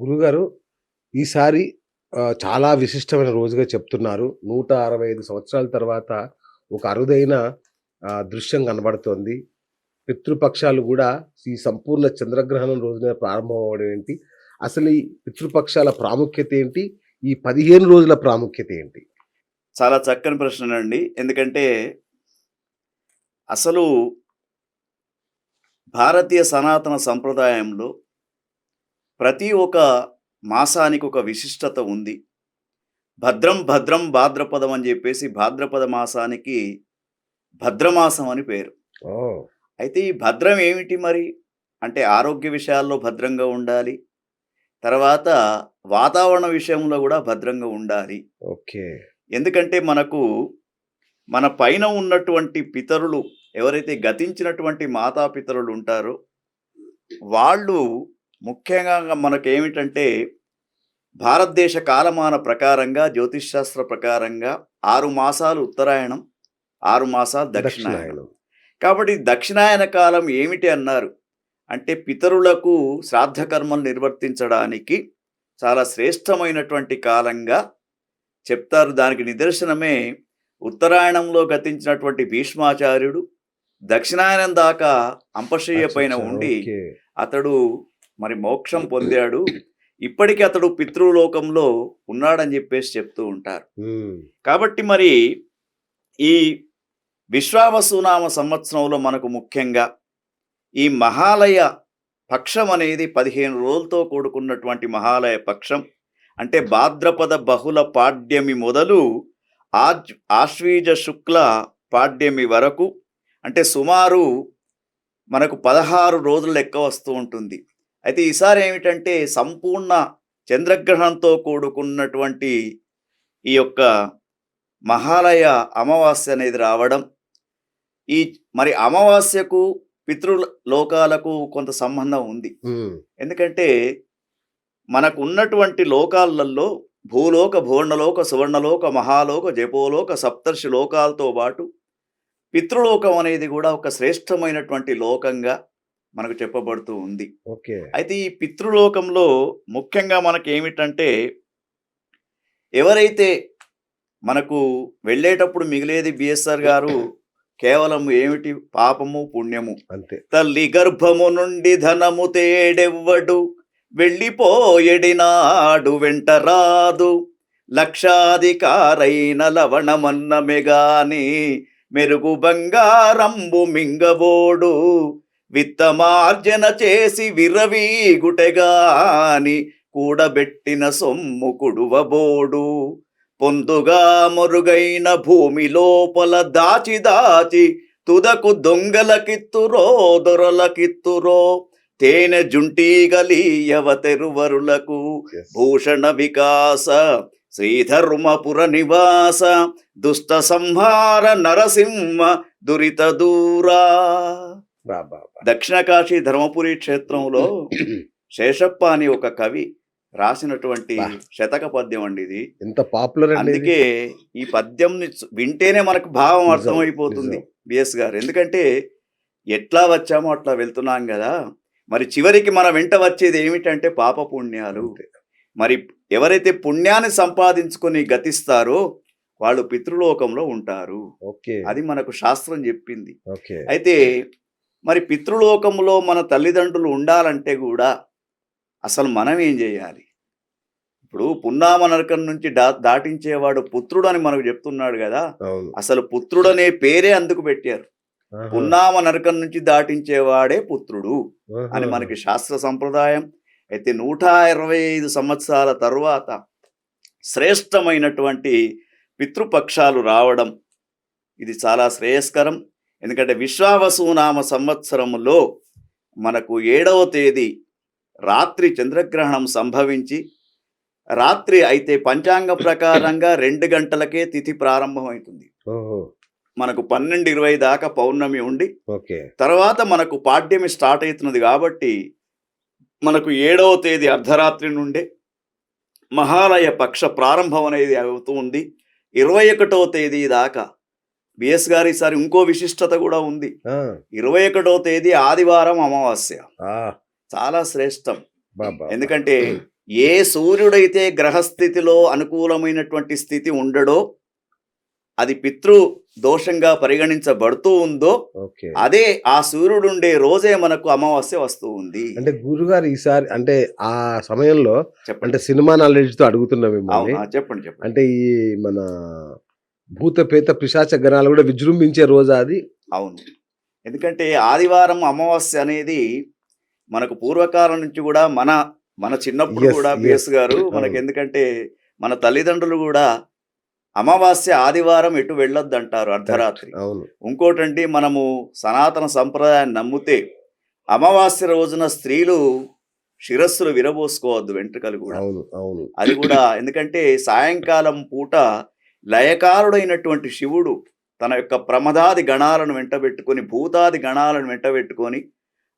గురుగారు ఈసారి చాలా విశిష్టమైన రోజుగా చెప్తున్నారు. నూట అరవై ఐదు సంవత్సరాల తర్వాత ఒక అరుదైన దృశ్యం కనబడుతోంది. పితృపక్షాలు కూడా ఈ సంపూర్ణ చంద్రగ్రహణం రోజున ప్రారంభం అవ్వడం ఏంటి? అసలు ఈ పితృపక్షాల ప్రాముఖ్యత ఏంటి? ఈ పదిహేను రోజుల ప్రాముఖ్యత ఏంటి? చాలా చక్కని ప్రశ్న అండి ఎందుకంటే అసలు భారతీయ సనాతన సంప్రదాయంలో ప్రతి ఒక్క మాసానికి ఒక విశిష్టత ఉంది. భద్రం భద్రం భాద్రపదం అని చెప్పేసి భాద్రపద మాసానికి భద్రమాసం అని పేరు. అయితే ఈ భద్రం ఏమిటి మరి? అంటే ఆరోగ్య విషయాల్లో భద్రంగా ఉండాలి. తర్వాత వాతావరణ విషయంలో కూడా భద్రంగా ఉండాలి. ఓకే. ఎందుకంటే మనకు మన పైన ఉన్నటువంటి పితరులు ఎవరైతే గతించినటువంటి మాతాపితరులు ఉంటారో వాళ్ళు ముఖ్యంగా మనకేమిటంటే భారతదేశ కాలమాన ప్రకారంగా జ్యోతిష్ శాస్త్ర ప్రకారంగా ఆరు మాసాలు ఉత్తరాయణం ఆరు మాసాలు దక్షిణాయనం. కాబట్టి దక్షిణాయన కాలం ఏమిటి అన్నారు? అంటే పితరులకు శ్రాద్ధ కర్మలు నిర్వర్తించడానికి చాలా శ్రేష్టమైనటువంటి కాలంగా చెప్తారు. దానికి నిదర్శనమే ఉత్తరాయణంలో గతించినటువంటి భీష్మాచార్యుడు దక్షిణాయనం దాకా అంపశయ్య పైన ఉండి. అతడు మరి మోక్షం పొందాడు. ఇప్పటికీ అతడు పితృలోకంలో ఉన్నాడని చెప్పేసి చెప్తూ ఉంటారు. కాబట్టి మరి ఈ విశ్వావసునామ సంవత్సరంలో మనకు ముఖ్యంగా ఈ మహాలయ పక్షం అనేది పదిహేను రోజులతో కూడుకున్నటువంటి మహాలయ పక్షం. అంటే భాద్రపద బహుళ పాడ్యమి మొదలు ఆజ్ ఆశ్వీజ శుక్ల పాడ్యమి వరకు అంటే సుమారు మనకు పదహారు రోజుల లెక్క వస్తూ ఉంటుంది. అయితే ఈసారి ఏమిటంటే సంపూర్ణ చంద్రగ్రహణంతో కూడుకున్నటువంటి ఈ యొక్క మహాలయ అమావాస్య అనేది రావడం ఈ మరి అమావాస్యకు పితృ లోకాలకు కొంత సంబంధం ఉంది. ఎందుకంటే మనకు ఉన్నటువంటి లోకాలలో భూలోక భువర్ణలోక సువర్ణలోక మహాలోక జపోలోక సప్తర్షి లోకాలతో పాటు పితృలోకం అనేది కూడా ఒక శ్రేష్టమైనటువంటి లోకంగా మనకు చెప్పబడుతూ ఉంది. ఓకే. అయితే ఈ పితృలోకంలో ముఖ్యంగా మనకి ఏమిటంటే ఎవరైతే మనకు వెళ్ళేటప్పుడు మిగిలేది బిఎస్ఆర్ గారు కేవలం ఏమిటి? పాపము పుణ్యము. అంతే. తల్లి గర్భము నుండి ధనము తేడెవ్వడు. వెళ్ళిపోయెడినాడు వెంట రాదు. లక్షాధికారైన లవణమన్నమెగాని మెరుగు బంగారంబు మింగబోడు. విత్తమార్జన చేసి విరవీగుటెగాని కూడబెట్టిన సొమ్ము కుడువబోడు పొందుగా మొరుగైన భూమి లోపల దాచి దాచి తుదకు దొంగలకిత్తురో దొరలకిత్తురో తేనె జుంటీగలీయవ తెరువరులకు. భూషణ వికాస శ్రీధర్మపుర నివాస దుష్ట సంహార నరసింహ దురిత దూరా. దక్షిణ కాశీ ధర్మపురి క్షేత్రంలో శేషప్ప అని ఒక కవి రాసినటువంటి. శతక పద్యం అండి ఇది. ఎంత పాపులర్? అందుకే ఈ పద్యం వింటేనే మనకు భావం అర్థమైపోతుంది. బిఎస్ గారు. ఎందుకంటే ఎట్లా వచ్చామో అట్లా వెళ్తున్నాం కదా. మరి చివరికి మన వెంట వచ్చేది ఏమిటంటే పాప పుణ్యాలు. మరి ఎవరైతే పుణ్యాన్ని సంపాదించుకొని గతిస్తారో వాళ్ళు పితృలోకంలో ఉంటారు. అది మనకు శాస్త్రం చెప్పింది. అయితే మరి పితృలోకంలో మన తల్లిదండ్రులు ఉండాలంటే కూడా అసలు మనం ఏం చేయాలి? ఇప్పుడు పున్నామ నరకం నుంచి దా దాటించేవాడు పుత్రుడు అని మనకు చెప్తున్నాడు కదా. అసలు పుత్రుడు అనే పేరే అందుకు పెట్టారు. పున్నామ నరకం నుంచి దాటించేవాడే పుత్రుడు. అని మనకి శాస్త్ర సంప్రదాయం. అయితే నూట ఇరవై ఐదు సంవత్సరాల తరువాత శ్రేష్టమైనటువంటి పితృపక్షాలు రావడం ఇది చాలా శ్రేయస్కరం. ఎందుకంటే విశ్వావసునామ సంవత్సరములో మనకు ఏడవ తేదీ రాత్రి చంద్రగ్రహణం సంభవించి రాత్రి అయితే పంచాంగ ప్రకారంగా రెండు గంటలకే తిథి ప్రారంభమవుతుంది. మనకు పన్నెండు ఇరవై దాకా పౌర్ణమి ఉండి ఓకే. తర్వాత మనకు పాడ్యమి స్టార్ట్ అవుతున్నది కాబట్టి మనకు ఏడవ తేదీ అర్ధరాత్రి నుండే మహాలయ పక్ష ప్రారంభం అనేది అవుతూ ఉంది. ఇరవై ఒకటవ తేదీ దాకా బిఎస్ గారి ఈసారి ఇంకో విశిష్టత కూడా ఉంది. ఇరవై ఒకటవ తేదీ ఆదివారం అమావాస్య. చాలా శ్రేష్టం. బాబా ఎందుకంటే ఏ సూర్యుడైతే గ్రహస్థితిలో అనుకూలమైనటువంటి స్థితి ఉండడో అది పితృ దోషంగా పరిగణించబడుతూ ఉందో అదే ఆ సూర్యుడు ఉండే రోజే మనకు అమావాస్య వస్తూ ఉంది. అంటే గురుగారు ఈసారి అంటే ఆ సమయంలో అంటే సినిమా నాలెడ్జ్తో అడుగుతున్నా మిమ్మల్ని చెప్పండి చెప్పండి. అంటే ఈ మన భూత పేత పిశాచ గణాలు కూడా విజృంభించే రోజు అది. అవును. ఎందుకంటే ఆదివారం అమావాస్య అనేది మనకు పూర్వకాలం నుంచి కూడా మన మన చిన్నప్పుడు కూడా. బిఎస్ గారు అవును. మనకి ఎందుకంటే మన తల్లిదండ్రులు కూడా అమావాస్య ఆదివారం ఎటు వెళ్ళొద్దు అంటారు అర్ధరాత్రి. ఇంకోటండి మనము సనాతన సంప్రదాయాన్ని నమ్మితే అమావాస్య రోజున స్త్రీలు శిరస్సులు విరబోసుకోవద్దు వెంట్రుకలు కూడా. అది కూడా ఎందుకంటే సాయంకాలం పూట లయకారుడైనటువంటి శివుడు తన యొక్క ప్రమదాది గణాలను వెంటబెట్టుకొని భూతాది గణాలను వెంటబెట్టుకొని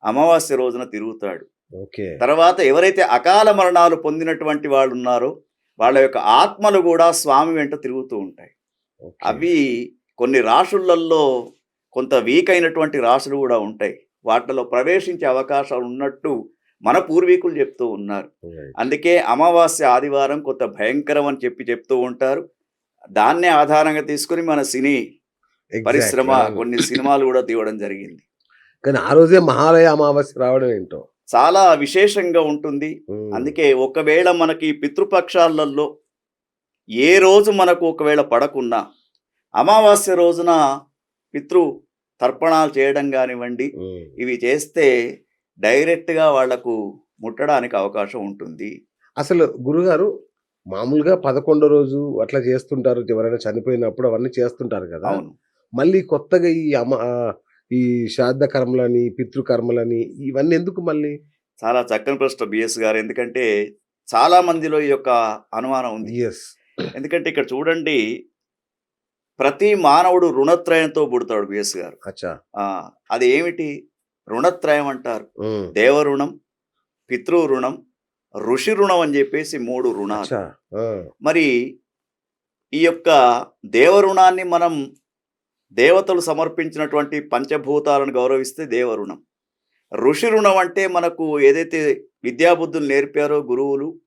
అమావాస్య రోజున తిరుగుతాడు. ఓకే. తర్వాత ఎవరైతే అకాల మరణాలు పొందినటువంటి వాళ్ళు ఉన్నారో వాళ్ళ యొక్క ఆత్మలు కూడా స్వామి వెంట తిరుగుతూ ఉంటాయి. అవి కొన్ని రాశులలో కొంత వీక్ అయినటువంటి రాశులు కూడా ఉంటాయి. వాటిలో ప్రవేశించే అవకాశాలు ఉన్నట్టు మన పూర్వీకులు చెప్తూ ఉన్నారు. అందుకే అమావాస్య ఆదివారం కొంత భయంకరం అని చెప్పి చెప్తూ ఉంటారు. దాన్నే ఆధారంగా తీసుకుని మన సినీ. పరిశ్రమ. కొన్ని సినిమాలు కూడా తీయడం జరిగింది కానీ ఆ రోజే మహాలయ అమావాస్య రావడం ఏంటో చాలా విశేషంగా ఉంటుంది. అందుకే ఒకవేళ మనకి పితృపక్షాలలో ఏ రోజు మనకు ఒకవేళ పడకున్నా అమావాస్య రోజున పితృ తర్పణాలు చేయడం కానివ్వండి. ఇవి చేస్తే డైరెక్ట్గా వాళ్ళకు ముట్టడానికి అవకాశం ఉంటుంది అసలు గురుగారు మామూలుగా పదకొండో రోజు అట్లా చేస్తుంటారు. ఎవరైనా చనిపోయినప్పుడు అవన్నీ చేస్తుంటారు కదా. అవును. మళ్ళీ కొత్తగా ఈ అమ ఈ శ్రాద్ధ కర్మలని పితృకర్మలని ఇవన్నీ ఎందుకు మళ్ళీ? చాలా చక్కని ప్రశ్న బిఎస్ గారు. ఎందుకంటే చాలా మందిలో ఈ యొక్క అనుమానం ఉంది. ఎస్ ఎందుకంటే ఇక్కడ చూడండి ప్రతి మానవుడు రుణత్రయంతో పుడతాడు బిఎస్ గారు. అచ్చా. ఆ, అది ఏమిటి? రుణత్రయం అంటారు. దేవరుణం పితృ రుణం ఋషి రుణం అని చెప్పేసి మూడు రుణాలు. మరి ఈ యొక్క దేవరుణాన్ని మనం దేవతలు సమర్పించినటువంటి పంచభూతాలను గౌరవిస్తే దేవరుణం ఋషి రుణం అంటే మనకు ఏదైతే విద్యాబుద్ధులు నేర్పారో గురువులు.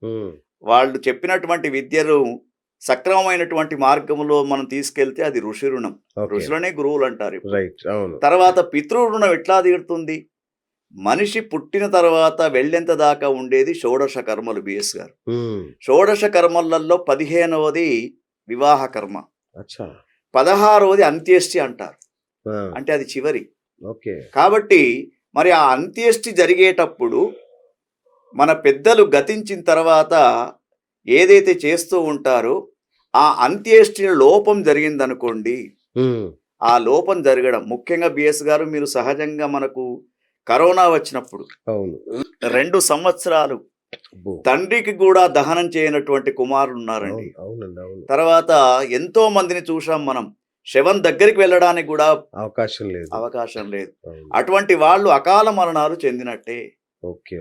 వాళ్ళు చెప్పినటువంటి విద్యను సక్రమమైనటువంటి మార్గంలో మనం తీసుకెళ్తే అది ఋషి రుణం. ఋషులనే గురువులు అంటారు తర్వాత పితృ రుణం ఎట్లా తీరుతుంది? మనిషి పుట్టిన తర్వాత వెళ్ళేంత దాకా ఉండేది షోడశ కర్మలు బిఎస్ గారు. షోడశ కర్మలలో పదిహేనవది వివాహ కర్మ. పదహారవది అంత్యేష్టి అంటారు. అంటే అది చివరి. ఓకే. కాబట్టి మరి ఆ అంత్యేష్టి జరిగేటప్పుడు మన పెద్దలు గతించిన తర్వాత ఏదైతే చేస్తూ ఉంటారో ఆ అంత్యేష్టి లోపం జరిగిందనుకోండి. ఆ లోపం జరగడం ముఖ్యంగా బిఎస్ గారు మీరు సహజంగా మనకు కరోనా వచ్చినప్పుడు రెండు సంవత్సరాలు. తండ్రికి కూడా దహనం చేయనటువంటి కుమారులు ఉన్నారండి. తర్వాత ఎంతో మందిని చూసాం మనం. శవం దగ్గరికి వెళ్ళడానికి కూడా అవకాశం లేదు. అవకాశం లేదు. అటువంటి వాళ్ళు అకాల మరణాలు చెందినట్టే.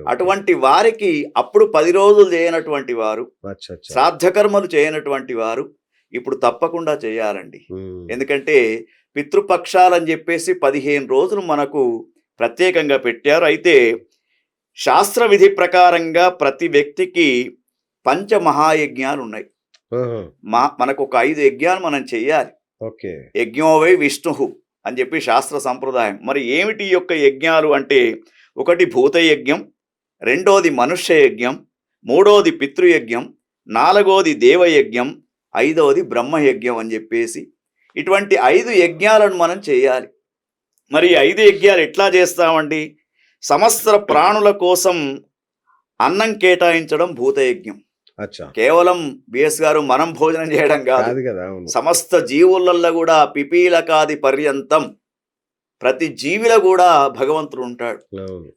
అటువంటి వారికి అప్పుడు పది రోజులు చేయనటువంటి వారు శ్రాద్ధకర్మలు చేయనటువంటి వారు ఇప్పుడు తప్పకుండా చేయాలండి. ఎందుకంటే పితృపక్షాలని చెప్పేసి పదిహేను రోజులు మనకు ప్రత్యేకంగా పెట్టారు. అయితే శాస్త్ర విధి ప్రకారంగా ప్రతి వ్యక్తికి పంచమహాయజ్ఞాలు ఉన్నాయి ఆహా. మా మనకు ఒక ఐదు యజ్ఞాలు మనం చెయ్యాలి ఓకే. యజ్ఞోవై విష్ణు అని చెప్పి శాస్త్ర సంప్రదాయం. మరి ఏమిటి యొక్క యజ్ఞాలు అంటే? ఒకటి భూత యజ్ఞం రెండోది మనుష్య యజ్ఞం మూడోది పితృయజ్ఞం నాలుగోది దేవయజ్ఞం ఐదవది బ్రహ్మయజ్ఞం అని చెప్పేసి ఇటువంటి ఐదు యజ్ఞాలను మనం చేయాలి. మరి ఐదు యజ్ఞాలు ఎట్లా చేస్తామండి? సమస్త ప్రాణుల కోసం అన్నం కేటాయించడం భూతయజ్ఞం. కేవలం బిఎస్ గారు మనం భోజనం చేయడం కాదు. సమస్త జీవులల్లో కూడా పిపీలకాది పర్యంతం ప్రతి జీవిలో కూడా భగవంతుడు ఉంటాడు.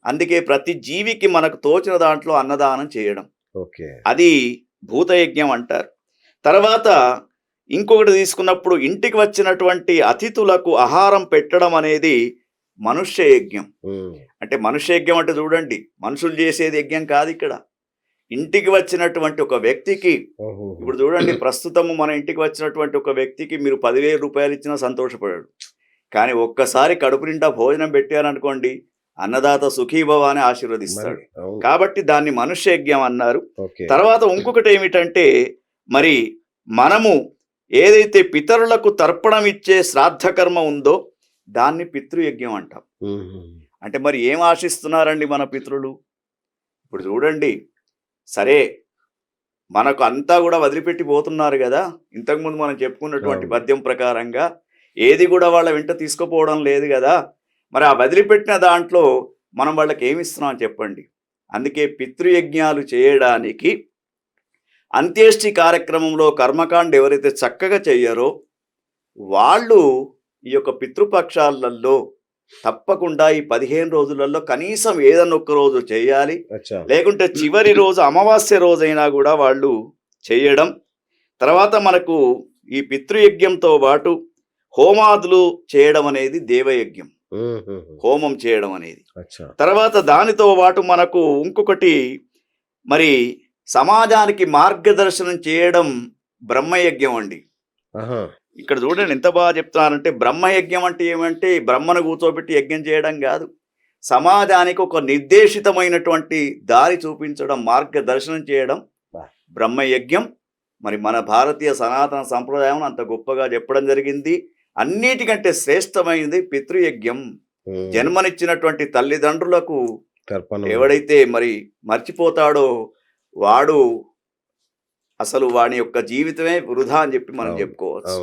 అందుకే ప్రతి జీవికి మనకు తోచిన దాంట్లో అన్నదానం చేయడం. ఓకే. అది భూతయజ్ఞం అంటారు. తర్వాత ఇంకొకటి తీసుకున్నప్పుడు ఇంటికి వచ్చినటువంటి అతిథులకు ఆహారం పెట్టడం అనేది మనుష్య యజ్ఞం. అంటే మనుష్య యజ్ఞం అంటే చూడండి మనుషులు చేసేది యజ్ఞం కాదు ఇక్కడ ఇంటికి వచ్చినటువంటి ఒక వ్యక్తికి. ఇప్పుడు చూడండి ప్రస్తుతము మన ఇంటికి వచ్చినటువంటి ఒక వ్యక్తికి మీరు పదివేల రూపాయలు ఇచ్చినా సంతోషపడాడు కానీ ఒక్కసారి కడుపు నిండా భోజనం పెట్టారనుకోండి అన్నదాత సుఖీభవ అని ఆశీర్వదిస్తాడు. కాబట్టి దాన్ని మనుష్యజ్ఞం అన్నారు ఓకే తర్వాత ఇంకొకటి ఏమిటంటే మరి మనము ఏదైతే పితరులకు తర్పణం ఇచ్చే శ్రాద్ధ కర్మ ఉందో దాన్ని పితృయజ్ఞం అంటాం. అంటే మరి ఏం ఆశిస్తున్నారండి మన పితృలు? ఇప్పుడు చూడండి సరే మనకు అంతా కూడా వదిలిపెట్టి పోతున్నారు కదా. ఇంతకుముందు మనం చెప్పుకున్నటువంటి. పద్యం ప్రకారంగా ఏది కూడా వాళ్ళ వెంట తీసుకుపోవడం లేదు కదా. మరి ఆ వదిలిపెట్టిన దాంట్లో మనం వాళ్ళకి ఏమి ఇస్తున్నాం చెప్పండి? అందుకే పితృయజ్ఞాలు చేయడానికి అంత్యేష్టి కార్యక్రమంలో కర్మకాండ ఎవరైతే చక్కగా చెయ్యరో వాళ్ళు ఈ యొక్క పితృపక్షాలలో తప్పకుండా ఈ పదిహేను రోజులలో కనీసం ఏదన్నా ఒక్క రోజు చేయాలి. లేకుంటే చివరి రోజు అమావాస్య రోజైనా కూడా వాళ్ళు చేయడం. తర్వాత మనకు ఈ పితృయజ్ఞంతో పాటు హోమాదులు చేయడం అనేది దేవయజ్ఞం. హోమం చేయడం అనేది. తర్వాత దానితో పాటు మనకు ఇంకొకటి మరి సమాజానికి మార్గదర్శనం చేయడం బ్రహ్మయజ్ఞం అండి. ఇక్కడ చూడండి ఎంత బాగా చెప్తున్నారంటే బ్రహ్మయజ్ఞం అంటే ఏమంటే బ్రహ్మను కూర్చోబెట్టి యజ్ఞం చేయడం కాదు. సమాజానికి ఒక నిర్దేశితమైనటువంటి దారి చూపించడం మార్గదర్శనం చేయడం. బ్రహ్మయజ్ఞం. మరి మన భారతీయ సనాతన సంప్రదాయం అంత గొప్పగా చెప్పడం జరిగింది. అన్నిటికంటే శ్రేష్టమైనది పితృయజ్ఞం. జన్మనిచ్చినటువంటి తల్లిదండ్రులకు ఎవడైతే మరి మర్చిపోతాడో వాడు అసలు వాని యొక్క జీవితమే వృధా అని చెప్పి మనం. చెప్పుకోవచ్చు